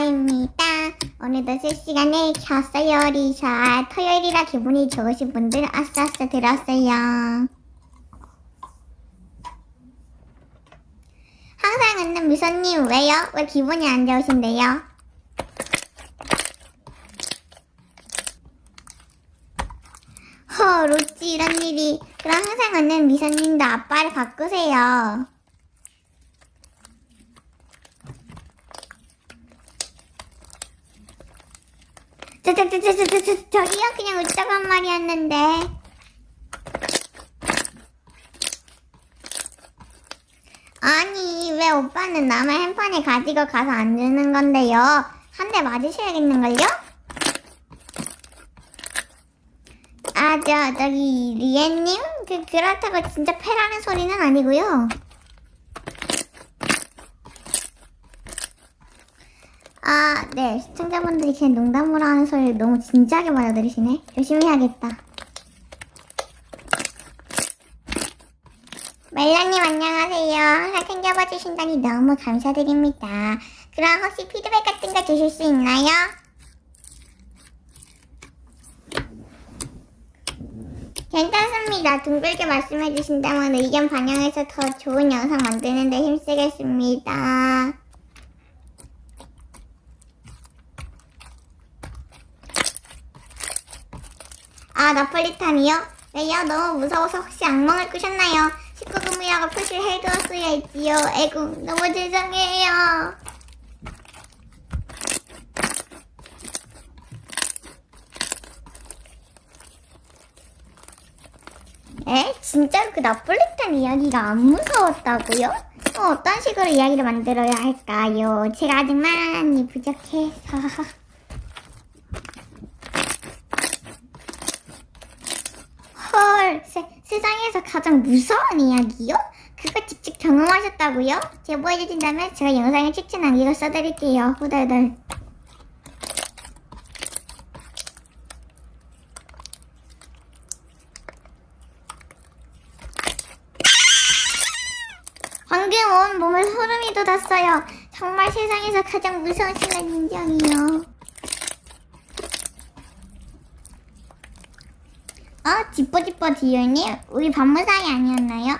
오빠입니다. 오늘도 실시간에 켰어요, 리샤. 토요일이라 기분이 좋으신 분들 아싸아싸 들었어요. 항상 웃는 미소님 왜요? 왜 기분이 안 좋으신데요? 허, 로찌 이런 일이. 그럼 항상 웃는 미소님도 아빠를 바꾸세요. 저기요? 그냥 웃자고 한 말이었는데. 아니, 왜 오빠는 남의 핸폰을 가지고 가서 안 주는 건데요? 한 대 맞으셔야겠는걸요? 아, 저, 저기, 리엔님? 그, 그렇다고 진짜 패라는 소리는 아니고요. 아, 네. 시청자분들이 그냥 농담으로 하는 소리를 너무 진지하게 받아들이시네. 열심히 해야겠다. 멜라님 안녕하세요. 항상 챙겨봐 주신다니 너무 감사드립니다. 그럼 혹시 피드백 같은 거 주실 수 있나요? 괜찮습니다. 둥글게 말씀해 주신다면 의견 반영해서 더 좋은 영상 만드는 데 힘쓰겠습니다. 아, 나폴리탄이요? 왜요? 너무 무서워서 혹시 악몽을 꾸셨나요? 19금이라고 표시를 해두었어야 했지요. 에구, 너무 죄송해요. 에? 진짜로 그 나폴리탄 이야기가 안 무서웠다고요? 어, 어떤 식으로 이야기를 만들어야 할까요? 제가 아직 많이 부족해서. 헐, 세, 세상에서 가장 무서운 이야기요? 그거 직접 경험하셨다고요? 제보해 주신다면 제가 영상에 추천 남기고 써드릴게요. 후덜덜. 방금 온 몸에 소름이 돋았어요. 정말 세상에서 가장 무서운 순간 인정이요. 어? 지뽀지뽀 디올님? 우리 반무 사이 아니었나요?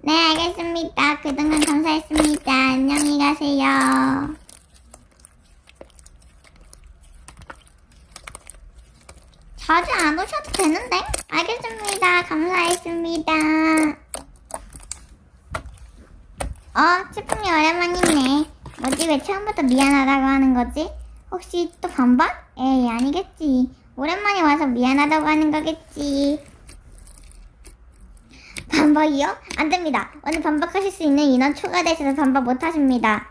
네, 알겠습니다. 그동안 감사했습니다. 안녕히 가세요. 자주 안 오셔도 되는데? 알겠습니다. 감사했습니다. 어, 치품이 오랜만이네. 뭐지, 왜 처음부터 미안하다고 하는 거지? 혹시 또 반박? 에이, 아니겠지. 오랜만에 와서 미안하다고 하는 거겠지. 반박이요? 안 됩니다. 오늘 반박하실 수 있는 인원 초과되셔서 반박 못 하십니다.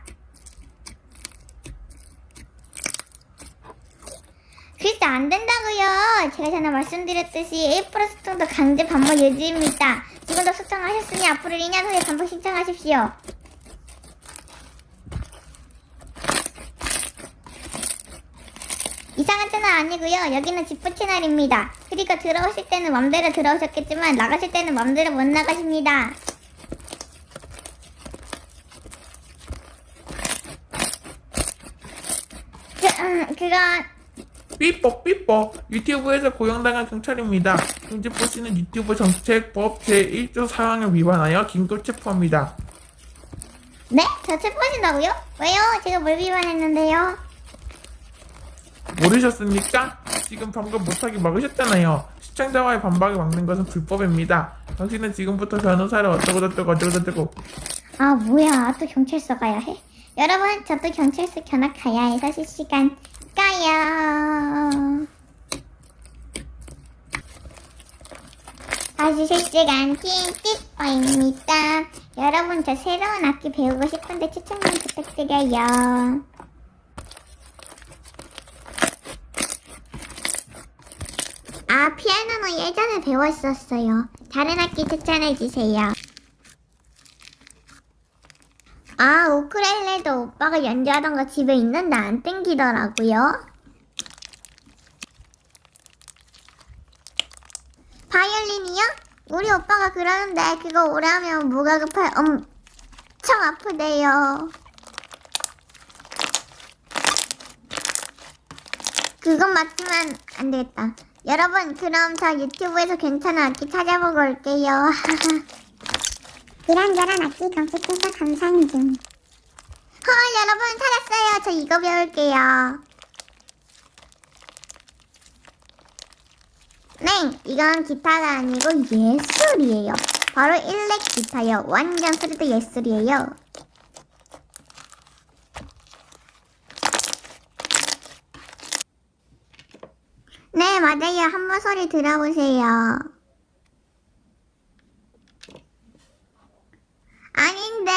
글쎄 안 된다고요. 제가 전에 말씀드렸듯이 A 플러스 통도 강제 반박 예지입니다. 지금도 소통하셨으니 앞으로 2년 후에 반박 신청하십시오. 이상한 채널 아니고요. 여기는 집부 채널입니다. 그리고 들어오실 때는 맘대로 들어오셨겠지만 나가실 때는 맘대로 못 나가십니다. 그, 음, 그건 삐뻑 삐뻑 유튜브에서 고용당한 경찰입니다. 김지포 씨는 유튜브 정책법 제1조 사항을 위반하여 긴급 체포합니다. 네? 저 체포하신다고요? 왜요? 제가 뭘 위반했는데요? 모르셨습니까? 지금 방금 못하게 막으셨잖아요. 시청자와의 반박을 막는 것은 불법입니다. 당신은 지금부터 변호사를 어쩌고 저쩌고 어쩌고 저쩌고 아 뭐야 또 경찰서 가야 해? 여러분 저도 경찰서 견학 가야 해서 실시간 까요 다시 실시간 띵띵빠입니다 여러분 저 새로운 악기 배우고 싶은데 추천 좀 부탁드려요 아 피아노는 예전에 배웠었어요 다른 악기 추천해주세요 아, 우크렐레도 오빠가 연주하던 거 집에 있는데 안 땡기더라고요. 바이올린이요? 우리 오빠가 그러는데 그거 오래 하면 목가 급해 엄청 아프대요. 그건 맞지만 안 되겠다. 여러분 그럼 저 유튜브에서 괜찮은 악기 찾아보고 올게요. 이란저란 악기 검색해서 감상 중. 헐 여러분 찾았어요. 저 이거 배울게요. 네, 이건 기타가 아니고 예술이에요. 바로 일렉 기타요. 완전 소리도 예술이에요. 네, 맞아요. 한번 소리 들어보세요. 아닌데.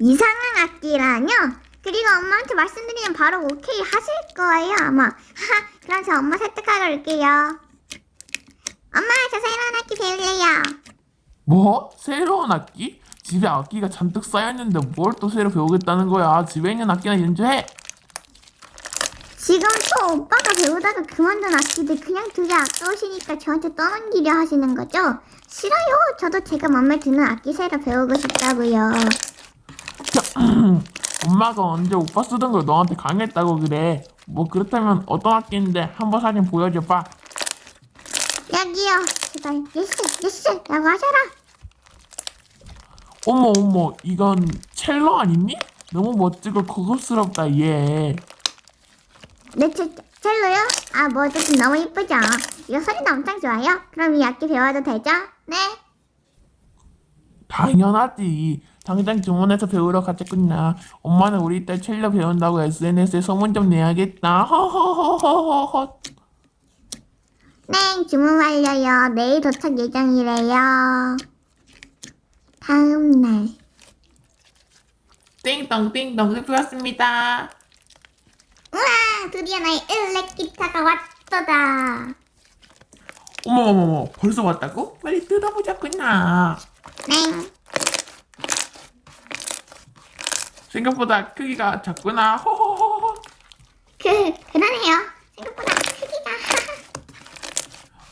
이상한 악기라뇨? 그리고 엄마한테 말씀드리면 바로 오케이 하실 거예요, 아마. 그럼 저 엄마 설득하러 올게요. 엄마, 저 새로운 악기 배울래요. 뭐? 새로운 악기? 집에 악기가 잔뜩 쌓여있는데 뭘 또 새로 배우겠다는 거야? 집에 있는 악기나 연주해! 지금 또 오빠가 배우다가 그만둔 악기들 그냥 두개 아까우시니까 저한테 떠넘기려 하시는 거죠? 싫어요. 저도 제가 맘에 드는 악기 새로 배우고 싶다고요. 엄마가 언제 오빠 쓰던 걸 너한테 강요했다고 그래. 뭐 그렇다면 어떤 악기인데 한번 사진 보여줘봐. 여기요. 제발 예스 예스 라고 하셔라. 어머 어머 이건 첼로 아니니? 너무 멋지고 고급스럽다 얘. 네, 첼, 첼로요? 아, 뭐 어쨌든 너무 이쁘죠? 이거 소리도 엄청 좋아요. 그럼 이 악기 배워도 되죠? 네. 당연하지. 당장 주문해서 배우러 가자꾸나. 엄마는 우리 딸 첼로 배운다고 SNS에 소문 좀 내야겠다. 허허허허허허. 네, 주문 완료요. 내일 도착 예정이래요. 다음 날. 띵동 띵동 수고하셨습니다. 우와, 드디어 나의 일렉 기타가 왔도다. 어머머머 벌써 왔다고? 빨리 뜯어보자꾸나. 네. 생각보다 크기가 작구나. 호호호호. 그, 그러네요. 생각보다 크기가.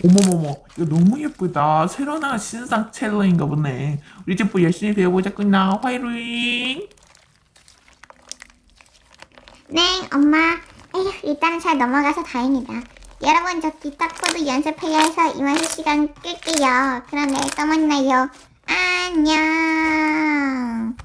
어머머머 이거 너무 예쁘다. 새로 나온 신상 첼로인가 보네. 우리 집도 열심히 배워보자꾸나. 화이팅. 네, 엄마. 에휴, 일단은 잘 넘어가서 다행이다. 여러분, 저 코드 연습해야 해서 이만 실시간 끌게요. 그럼 내일 또 만나요. 안녕.